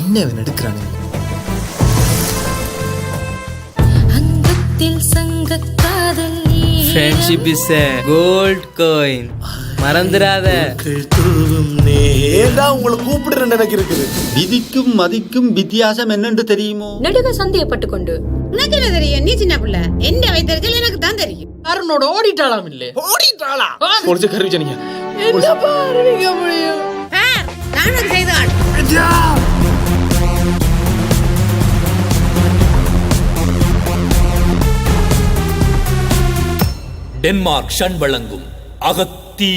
என்ன இவன் எடுக்கிறானு? Friendship is a gold coin மறந்துடாத. ஏண்டா உங்களை கூப்பிடுறேன் எனக்கு இருக்குது விதிக்கும் மதிக்கும் வித்தியாசம் என்னென்று தெரியுமோ? நெடுக சந்தேகப்பட்டு கொண்டு உனக்கு என்ன தெரியும் நீ சின்ன பிள்ளை. எந்த வைத்திருக்கல் எனக்கு தான் தெரியும். அருணோட ஓடிட்டாளாம் இல்லே. ஓடிட்டாளா? முடிச்சு கருவிச்சனிங்க சார் நான் ஒரு செய்தாள். டென்மார்க் ஷன் வழங்கும் அகத்தி